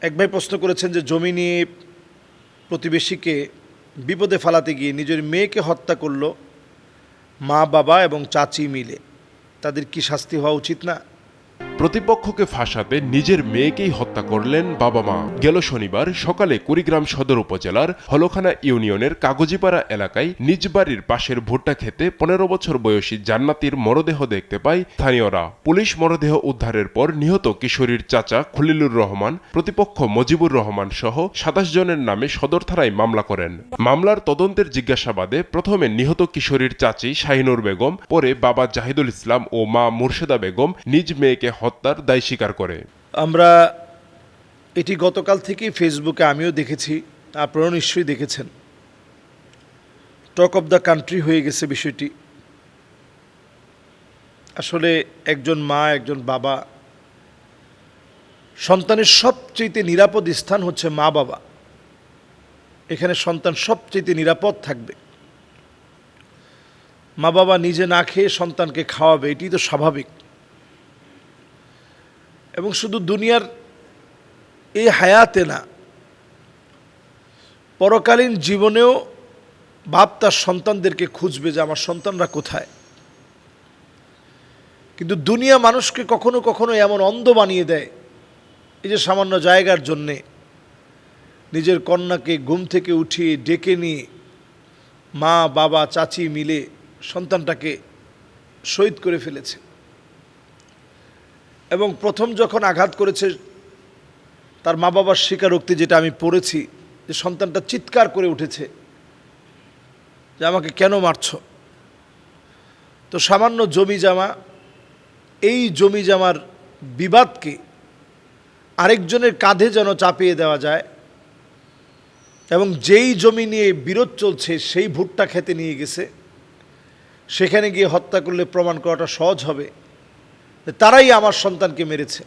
এক ভাই প্রশ্ন করেছেন যে জমি নিয়ে প্রতিবেশীকে বিপদে ফালাতে গিয়ে নিজের মেয়েকে হত্যা করল মা, বাবা এবং চাচি মিলে। তাদের কি শাস্তি হওয়া উচিত না? প্রতিপক্ষকে ফাঁসাতে নিজের মেয়েকেই হত্যা করলেন বাবা মা। গেল শনিবার সকালে কুড়িগ্রাম সদর উপজেলার হলখানা ইউনিয়নের কাগজিপাড়া এলাকায় নিজ বাড়ির পাশের ভুট্টা খেতে পনেরো বছর বয়সী জান্নাতির মরদেহ দেখতে পায় স্থানীয়রা। পুলিশ মরদেহ উদ্ধারের পর নিহত কিশোরীর চাচা খলিলুর রহমান, প্রতিপক্ষ মজিবুর রহমান সহ সাতাশ জনের নামে সদর থানায় মামলা করেন। মামলার তদন্তের জিজ্ঞাসাবাদে প্রথমে নিহত কিশোরীর চাচি শাহিনুর বেগম, পরে বাবা জাহিদুল ইসলাম ও মা মুর্শেদা বেগম নিজ মেয়েকে হত্যার দায় স্বীকার করে। আমরা এটি গতকাল থেকেই ফেসবুকে আমিও দেখেছি, আপনারাও নিশ্চয়ই দেখেছেন। টক অফ দ্য কান্ট্রি হয়ে গেছে বিষয়টি। আসলে একজন মা, একজন বাবা, সন্তানের সবচেয়ে নিরাপদ স্থান হচ্ছে মা, বাবা। এখানে সন্তান সবচেয়ে নিরাপদ থাকবে। মা, বাবা নিজে না খেয়ে সন্তানকে খাওয়াবে এটি তো স্বাভাবিক। এবং শুধু দুনিয়ার এই হায়াতে না, পরকালীন জীবনেও বাপ তার সন্তানদেরকে খুঁজবে যে আমার সন্তানরা কোথায়। কিন্তু দুনিয়া মানুষকে কখনো কখনো এমন অন্ধ বানিয়ে দেয়, এই যে সামান্য জায়গার জন্যে নিজের কন্যাকে ঘুম থেকে উঠিয়ে ডেকে নিয়ে মা, বাবা, চাচি মিলে সন্তানটাকে শহীদ করে ফেলেছে। এবং প্রথম যখন আঘাত করেছে তার মা বাবার স্বীকারোক্তি যেটা আমি পড়েছি, যে সন্তানটা চিৎকার করে উঠেছে যে আমাকে কেন মারছ? তো সামান্য জমি জামা, এই জমি জামার বিবাদকে আরেকজনের কাঁধে যেন চাপিয়ে দেওয়া যায় এবং যেই জমি নিয়ে বিরোধ চলছে সেই ভুট্টা খেতে নিয়ে গেছে, সেখানে গিয়ে হত্যা করলে প্রমাণ করাটা সহজ হবে। তারাই আমার সন্তানকে মেরেছে।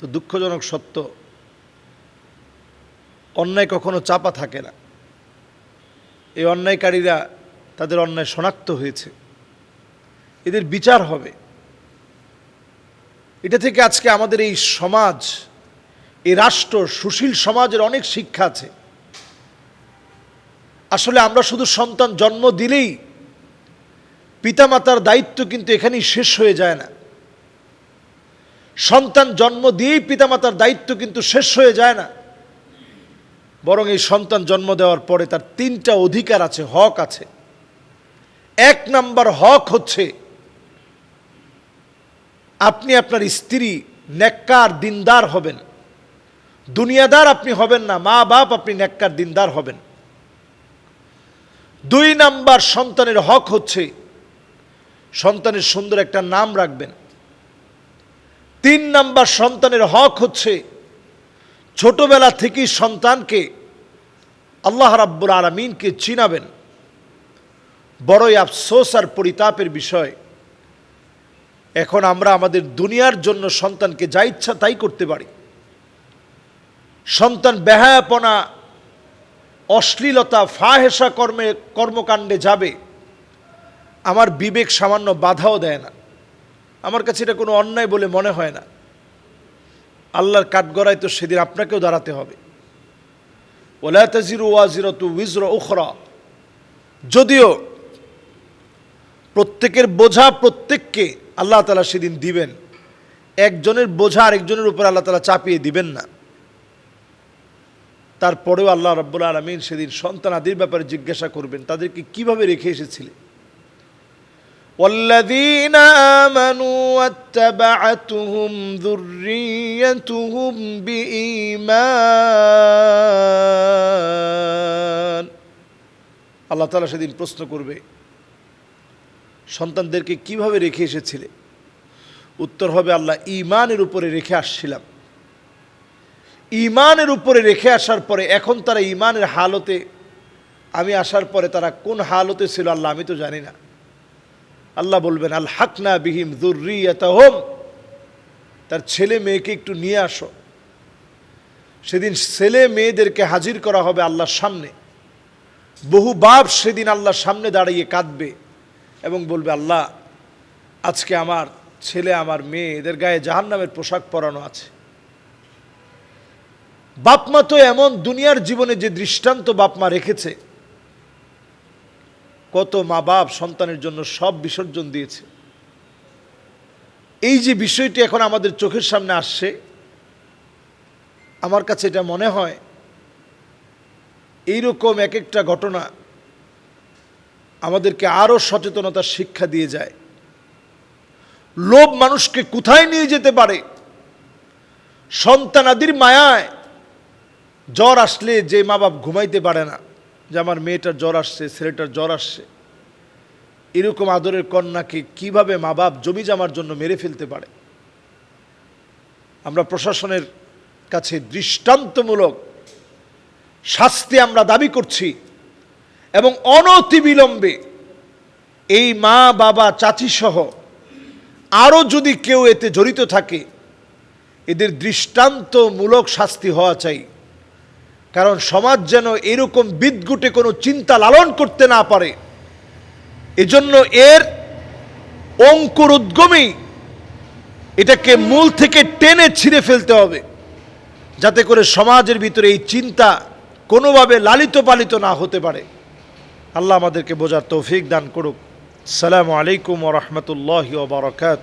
তো দুঃখজনক সত্য, অন্যায় কখনো চাপা থাকে না। এই অন্যায়কারীরা তাদের অন্যায় শনাক্ত হয়েছে। এদের বিচার হবে। এটা থেকে আজকে আমাদের এই সমাজ, এই রাষ্ট্র, সুশীল সমাজের অনেক শিক্ষা আছে। আসলে আমরা শুধু সন্তান জন্ম দিলেই পিতামাতার দায়িত্ব কিন্তু এখানেই শেষ হয়ে যায় না। সন্তান জন্ম দিয়েই পিতামাতার দায়িত্ব কিন্তু শেষ হয়ে যায় না। বরং এই সন্তান জন্ম দেওয়ার পরে তার তিনটা অধিকার আছে, হক আছে। এক নাম্বার হক হচ্ছে, আপনি আপনার স্ত্রী নেককার দিনদার হবেন। দুনিয়াদার আপনি হবেন না, মা বাপ আপনি নেককার দিনদার হবেন। দুই নাম্বার সন্তানের হক হচ্ছে সন্তানের সুন্দর একটা নাম রাখবেন। তিন নাম্বার সন্তানের হক হচ্ছে ছোটবেলা থেকেই সন্তানকে আল্লাহ রাব্বুল আলমিনকে চিনাবেন। বড়ই আফসোস আর পরিতাপের বিষয়, এখন আমরা আমাদের দুনিয়ার জন্য সন্তানকে যা ইচ্ছা তাই করতে পারি। সন্তান বেহায়াপনা, অশ্লীলতা ফাহেসা কর্মে কর্মকাণ্ডে যাবে। আমার বিবেক সামান্য বাধাও দেয় না। আমার কাছে এটা কোনো অন্যায় বলে মনে হয় না। আল্লাহর কাঠগড়ায় তো সেদিন আপনাকেও দাঁড়াতে হবে। ওলা তাজিরু ওয়াজিরতু উইজর উখরা। যদিও প্রত্যেকের বোঝা প্রত্যেককে আল্লাহ তালা সেদিন দিবেন। একজনের বোঝা আরেকজনের উপর আল্লাহ তালা চাপিয়ে দিবেন না। তারপরেও আল্লাহ রব্বুল আলমিন সেদিন সন্তান আদির ব্যাপারে জিজ্ঞাসা করবেন, তাদেরকে কীভাবে রেখে এসেছিলে? والذين آمنوا واتبعتهم ذريتهم بإيمان আল্লাহ তালা সেদিন প্রশ্ন করবে সন্তানদেরকে কিভাবে রেখে এসেছিলে উত্তর হবে আল্লাহ ইমানের উপরে রেখে আসছিলাম ইমানের উপরে রেখে আসার পরে এখন তারা ইমানের হালতে আমি আসার পরে তারা কোন হালতে ছিল আল্লাহ আমি তো জানি না আল্লাহ বলবেন, আল হাকনা বিহিম হোম তার ছেলে মেয়েকে একটু নিয়ে আসো। সেদিন ছেলে মেয়েদেরকে হাজির করা হবে আল্লাহর সামনে। বহু বাপ সেদিন আল্লাহর সামনে দাঁড়িয়ে কাঁদবে এবং বলবে, আল্লাহ, আজকে আমার ছেলে, আমার মেয়ে, এদের গায়ে জাহান্নামের পোশাক পরানো আছে। বাপমা তো এমন দুনিয়ার জীবনে যে দৃষ্টান্ত বাপমা রেখেছে কত মা বাপ সন্তানের জন্য সব বিসর্জন দিয়েছে। এই যে বিষয়টি এখন আমাদের চোখের সামনে আসছে, আমার কাছে এটা মনে হয়, এইরকম এক একটা ঘটনা আমাদেরকে আরও সচেতনতার শিক্ষা দিয়ে যায়। লোভ মানুষকে কোথায় নিয়ে যেতে পারে? সন্তানাদির মায়ায় জ্বর আসলে যে মা বাপ ঘুমাইতে পারে না। যে আমার মেয়েটার জ্বর আসছে, ছেলেটার জ্বর আসছে। এরকম আদরের কন্যাকে কীভাবে মা বাপ জমি জামার জন্য মেরে ফেলতে পারে? আমরা প্রশাসনের কাছে দৃষ্টান্তমূলক শাস্তি আমরা দাবি করছি এবং অনতিবিলম্বে এই মা, বাবা, চাচি সহ আরও যদি কেউ এতে জড়িত থাকে, এদের দৃষ্টান্তমূলক শাস্তি হওয়া চাই। কারণ সমাজ যেন এরকম বিদগুটে কোনো চিন্তা লালন করতে না পারে। এজন্য এর অঙ্কুর উদ্গমেই এটাকে মূল থেকে টেনে ছিঁড়ে ফেলতে হবে, যাতে করে সমাজের ভিতরে এই চিন্তা কোনোভাবে লালিত পালিত না হতে পারে। আল্লাহ আমাদেরকে বোঝার তৌফিক দান করুক। সালামু আলাইকুম রহমতুল্লাহ বারকাত